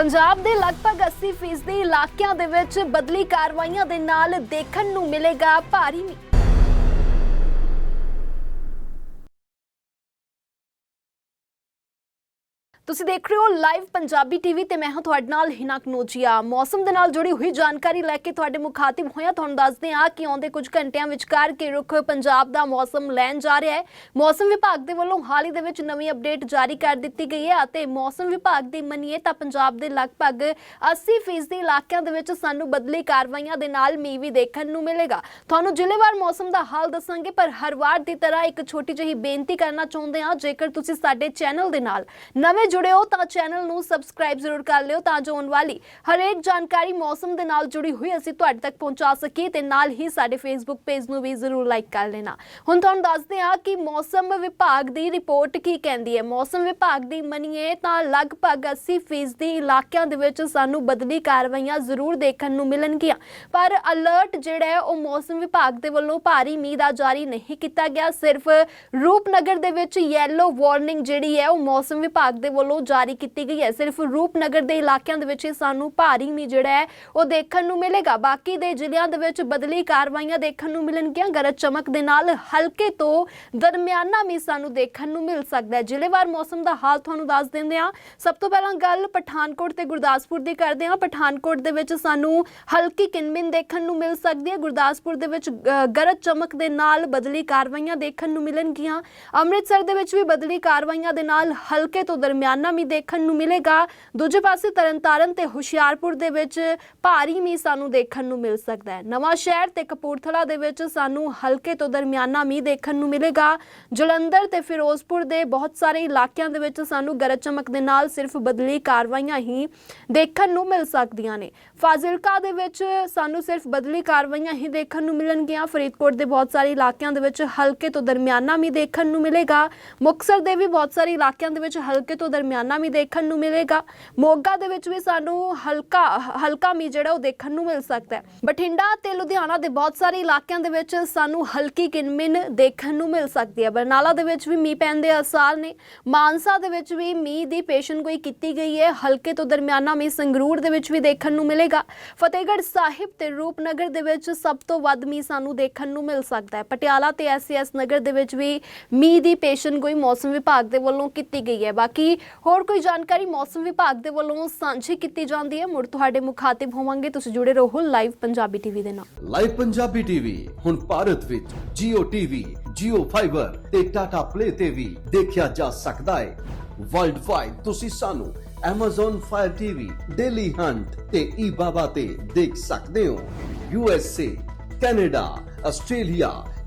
ਪੰਜਾਬ ਦੇ ਲਗਭਗ 80% ਇਲਾਕਿਆਂ ਦੇ ਵਿੱਚ ਬਦਲੀ ਕਾਰਵਾਈਆਂ ਦੇ ਨਾਲ ਦੇਖਣ ਨੂੰ ਮਿਲੇਗਾ ਭਾਰੀ ਤੁਸੀਂ ਦੇਖ ਰਹੇ ਹੋ ਲਾਈਵ ਪੰਜਾਬੀ ਟੀਵੀ ਤੇ ਮੈਂ ਹਾਂ ਤੁਹਾਡੇ ਨਾਲ ਹਿਨਾ ਕਨੋਜੀਆ ਮੌਸਮ ਦੇ ਨਾਲ ਜੁੜੀ ਹੋਈ ਜਾਣਕਾਰੀ ਲੈ ਕੇ ਤੁਹਾਡੇ ਮੁਖਾਤਿਬ ਹੋਇਆ ਤੁਹਾਨੂੰ ਦੱਸਦੇ ਹਾਂ ਕਿ ਆਉਂਦੇ ਕੁਝ ਘੰਟਿਆਂ ਵਿਚਕਾਰ ਕੇ ਰੁੱਖ ਪੰਜਾਬ ਦਾ ਮੌਸਮ ਲੈਣ ਜਾ ਰਿਹਾ ਹੈ। ਮੌਸਮ ਵਿਭਾਗ ਦੇ ਵੱਲੋਂ ਹਾਲ ਹੀ ਦੇ ਵਿੱਚ ਨਵੀਂ ਅਪਡੇਟ ਜਾਰੀ ਕਰ ਦਿੱਤੀ ਗਈ ਹੈ ਅਤੇ ਮੌਸਮ ਵਿਭਾਗ ਦੀ ਮੰਨੀਏ ਤਾਂ ਪੰਜਾਬ ਦੇ ਲਗਭਗ 80% ਇਲਾਕਿਆਂ ਦੇ ਵਿੱਚ ਸਾਨੂੰ ਬਦਲੀ ਕਾਰਵਾਈਆਂ ਦੇ ਨਾਲ ਮੀਂਹ ਵੀ ਦੇਖਣ ਨੂੰ ਮਿਲੇਗਾ। ਤੁਹਾਨੂੰ ਜ਼ਿਲ੍ਹੇਵਾਰ ਮੌਸਮ ਦਾ ਹਾਲ ਦੱਸਾਂਗੇ, ਪਰ ਹਰ ਵਾਰ ਦੀ ਤਰ੍ਹਾਂ ਇੱਕ ਛੋਟੀ ਜਿਹੀ ਬੇਨਤੀ ਕਰਨਾ ਚਾਹੁੰਦੇ ਹਾਂ। ਜੇਕਰ ਤੁਸੀਂ ਸਾਡੇ ਚੈਨਲ ਦੇ ਨਾਲ ਨਵੇਂ ਜੁੜੇ ਹੋ ਤਾਂ ਚੈਨਲ ਨੂੰ ਸਬਸਕ੍ਰਾਈਬ ਜ਼ਰੂਰ ਕਰ ਲਿਓ ਤਾਂ ਜੋ ਆਉਣ ਵਾਲੀ ਹਰੇਕ ਜਾਣਕਾਰੀ ਮੌਸਮ ਦੇ ਨਾਲ ਜੁੜੀ ਹੋਈ ਅਸੀਂ ਤੁਹਾਡੇ ਤੱਕ ਪਹੁੰਚਾ ਸਕੀਏ ਤੇ ਨਾਲ ਹੀ ਸਾਡੇ ਫੇਸਬੁੱਕ ਪੇਜ ਨੂੰ ਵੀ ਜ਼ਰੂਰ ਲਾਈਕ ਕਰ ਲੈਣਾ। ਹੁਣ ਤੁਹਾਨੂੰ ਦੱਸਦੇ ਹਾਂ ਕਿ ਮੌਸਮ ਵਿਭਾਗ ਦੀ ਰਿਪੋਰਟ ਕੀ ਕਹਿੰਦੀ ਹੈ। ਮੌਸਮ ਵਿਭਾਗ ਦੀ ਮੰਨੀਏ ਤਾਂ ਲਗਭਗ 80% ਇਲਾਕਿਆਂ ਦੇ ਵਿੱਚ ਸਾਨੂੰ ਬਦਲੀ ਕਾਰਵਾਈਆਂ ਜ਼ਰੂਰ ਦੇਖਣ ਨੂੰ ਮਿਲਣਗੀਆਂ। ਪਰ ਅਲਰਟ ਜਿਹੜਾ ਹੈ ਉਹ ਮੌਸਮ ਵਿਭਾਗ ਦੇ ਵੱਲੋਂ ਭਾਰੀ ਮੀਂਹ ਦਾ ਜਾਰੀ ਨਹੀਂ ਕੀਤਾ ਗਿਆ। ਸਿਰਫ ਰੂਪਨਗਰ ਦੇ ਵਿੱਚ ਯੈਲੋ ਵਾਰਨਿੰਗ ਜਿਹੜੀ ਹੈ ਉਹ ਮੌਸਮ ਵਿਭਾਗ ਦੇ ਵੱਲੋਂ ਜਾਰੀ ਕੀਤੀ ਗਈ ਹੈ। ਸਿਰਫ ਰੂਪਨਗਰ ਦੇ ਇਲਾਕਿਆਂ ਦੇ ਵਿੱਚ ਹੀ ਸਾਨੂੰ ਭਾਰੀ ਮੀਂਹ ਜਿਹੜਾ ਹੈ, ਉਹ ਦੇਖਣ ਨੂੰ ਮਿਲੇਗਾ। ਬਾਕੀ ਦੇ ਜ਼ਿਲ੍ਹਿਆਂ ਦੇ ਵਿੱਚ ਬਦਲੀ ਕਾਰਵਾਈਆਂ ਦੇਖਣ ਨੂੰ ਮਿਲਣਗੀਆਂ। ਗਰਜ ਚਮਕ ਦੇ ਨਾਲ ਹਲਕੇ ਤੋਂ ਦਰਮਿਆਨਾ ਮੀਂਹ ਸਾਨੂੰ ਦੇਖਣ ਨੂੰ ਮਿਲ ਸਕਦਾ ਹੈ। ਜ਼ਿਲ੍ਹੇਵਾਰ ਮੌਸਮ ਦਾ ਹਾਲ ਤੁਹਾਨੂੰ ਦੱਸ ਦਿੰਦੇ ਹਾਂ। ਸਭ ਤੋਂ ਪਹਿਲਾਂ ਗੱਲ ਪਠਾਨਕੋਟ ਤੇ ਗੁਰਦਾਸਪੁਰ ਦੀ ਕਰਦੇ ਹਾਂ। ਪਠਾਨਕੋਟ ਦੇ ਵਿੱਚ ਸਾਨੂੰ ਹਲਕੀ ਕਿਨਮਿਨ ਦੇਖਣ ਨੂੰ ਮਿਲ ਸਕਦੀ ਹੈ। ਗੁਰਦਾਸਪੁਰ ਦੇ ਵਿੱਚ ਗਰਜ ਚਮਕ ਦੇ ਨਾਲ ਬਦਲੀ ਕਾਰਵਾਈਆਂ ਦੇਖਣ ਨੂੰ ਮਿਲਣਗੀਆਂ। ਅੰਮ੍ਰਿਤਸਰ ਦੇ ਵਿੱਚ ਵੀ ਬਦਲੀ ਕਾਰਵਾਈਆਂ ਦੇ ਨਾਲ ਹਲਕੇ ਤੋਂ ਦਰਮਿਆਨਾ ਮੀਂਹ ਦੇਖਣ ਨੂੰ ਮਿਲੇਗਾ। ਦੂਜੇ ਪਾਸੇ ਤਰਨਤਾਰਨ ਤੇ ਹੁਸ਼ਿਆਰਪੁਰ ਦੇ ਵਿੱਚ ਭਾਰੀ ਮੀਂਹ ਸਾਨੂੰ ਦੇਖਣ ਨੂੰ ਮਿਲ ਸਕਦਾ ਹੈ। ਨਵਾਂ ਸ਼ਹਿਰ ਤੇ ਕਪੂਰਥਲਾ ਦੇ ਵਿੱਚ ਸਾਨੂੰ ਹਲਕੇ ਤੋਂ ਦਰਮਿਆਨਾ ਮੀਂਹ ਦੇਖਣ ਨੂੰ ਮਿਲੇਗਾ। ਜਲੰਧਰ ਤੇ ਫਿਰੋਜ਼ਪੁਰ ਦੇ ਬਹੁਤ ਸਾਰੇ ਇਲਾਕਿਆਂ ਦੇ ਵਿੱਚ ਸਾਨੂੰ ਗਰਜ ਚਮਕ ਦੇ ਨਾਲ ਸਿਰਫ ਬਦਲੀ ਕਾਰਵਾਈਆਂ ਹੀ ਦੇਖਣ ਨੂੰ ਮਿਲ ਸਕਦੀਆਂ ਨੇ। ਫਾਜ਼ਿਲਕਾ ਦੇ ਵਿੱਚ ਸਾਨੂੰ ਸਿਰਫ ਬਦਲੀ ਕਾਰਵਾਈਆਂ ਹੀ ਦੇਖਣ ਨੂੰ ਮਿਲਣਗੀਆਂ। ਫਰੀਦਕੋਟ ਦੇ ਬਹੁਤ ਸਾਰੇ ਇਲਾਕਿਆਂ ਦੇ ਵਿੱਚ ਹਲਕੇ ਤੋਂ ਦਰਮਿਆਨਾ ਮੀਂਹ ਦੇਖਣ ਨੂੰ ਮਿਲੇਗਾ। ਮੁਕਤਸਰ ਦੇ ਵੀ ਬਹੁਤ ਸਾਰੇ ਇਲਾਕਿਆਂ ਦੇ ਵਿੱਚ ਹਲਕੇ ਤੋਂ ਦਰਮਿਆਨਾ ਵੀ ਦੇਖਣ ਨੂੰ ਮਿਲੇਗਾ। ਮੋਗਾ ਦੇ ਵਿੱਚ ਵੀ ਸਾਨੂੰ ਹਲਕਾ ਹਲਕਾ ਮੀਂਹ ਜਿਹੜਾ ਉਹ ਦੇਖਣ ਨੂੰ ਮਿਲ ਸਕਦਾ ਹੈ। ਬਠਿੰਡਾ ਤੇ ਲੁਧਿਆਣਾ ਦੇ ਬਹੁਤ ਸਾਰੇ ਇਲਾਕਿਆਂ ਦੇ ਵਿੱਚ ਸਾਨੂੰ ਹਲਕੀ ਕਿਨਮਿਨ ਦੇਖਣ ਨੂੰ ਮਿਲ ਸਕਦੀ ਹੈ। ਬਰਨਾਲਾ ਦੇ ਵਿੱਚ ਵੀ ਮੀਂਹ ਪੈਣ ਦੇ ਅਸਾਰ ਨੇ। ਮਾਨਸਾ ਦੇ ਵਿੱਚ ਵੀ ਮੀਂਹ ਦੀ ਪੇਸ਼ਨਗੋਈ ਕੀਤੀ ਗਈ ਹੈ। ਹਲਕੇ ਤੋਂ ਦਰਮਿਆਨਾ ਮੀਂਹ ਸੰਗਰੂਰ ਦੇ ਵਿੱਚ ਵੀ ਦੇਖਣ ਨੂੰ ਮਿਲੇਗਾ। ਫਤਿਹਗੜ੍ਹ ਸਾਹਿਬ ਤੇ ਰੂਪਨਗਰ ਦੇ ਵਿੱਚ ਸਭ ਤੋਂ ਵੱਧ ਮੀਂਹ ਸਾਨੂੰ ਦੇਖਣ ਨੂੰ ਮਿਲ ਸਕਦਾ ਹੈ। ਪਟਿਆਲਾ ਤੇ ਐਸਐਸ ਨਗਰ ਦੇ ਵਿੱਚ ਵੀ ਮੀਂਹ ਦੀ ਪੇਸ਼ਨਗੋਈ ਮੌਸਮ ਵਿਭਾਗ ਦੇ ਵੱਲੋਂ ਕੀਤੀ ਗਈ ਹੈ। ਬਾਕੀ ਹੋਰ ਕੋਈ ਜਾਣਕਾਰੀ ਮੌਸਮ ਵਿਭਾਗ ਦੇ ਵੱਲੋਂ ਸਾਂਝੀ ਕੀਤੀ ਜਾਂਦੀ ਹੈ? ਮੁੜ ਤੁਹਾਡੇ ਮੁਖਾਤਿਬ ਹੋਵਾਂਗੇ। ਤੁਸੀਂ ਜੁੜੇ ਰਹੋ ਲਾਈਵ ਪੰਜਾਬੀ ਟੀਵੀ ਦੇ ਨਾਲ। ਲਾਈਵ ਪੰਜਾਬੀ ਟੀਵੀ ਹੁਣ ਭਾਰਤ ਵਿੱਚ Jio TV, Jio Fiber ਤੇ Tata Play ਤੇ ਵੀ ਦੇਖਿਆ ਜਾ ਸਕਦਾ ਹੈ। ਵਰਲਡ ਵਾਈਡ ਤੁਸੀਂ ਸਾਨੂੰ Amazon Fire TV, Daily Hunt ਤੇ eBaba ਤੇ ਦੇਖ ਸਕਦੇ ਹੋ। USA, Canada, Australia,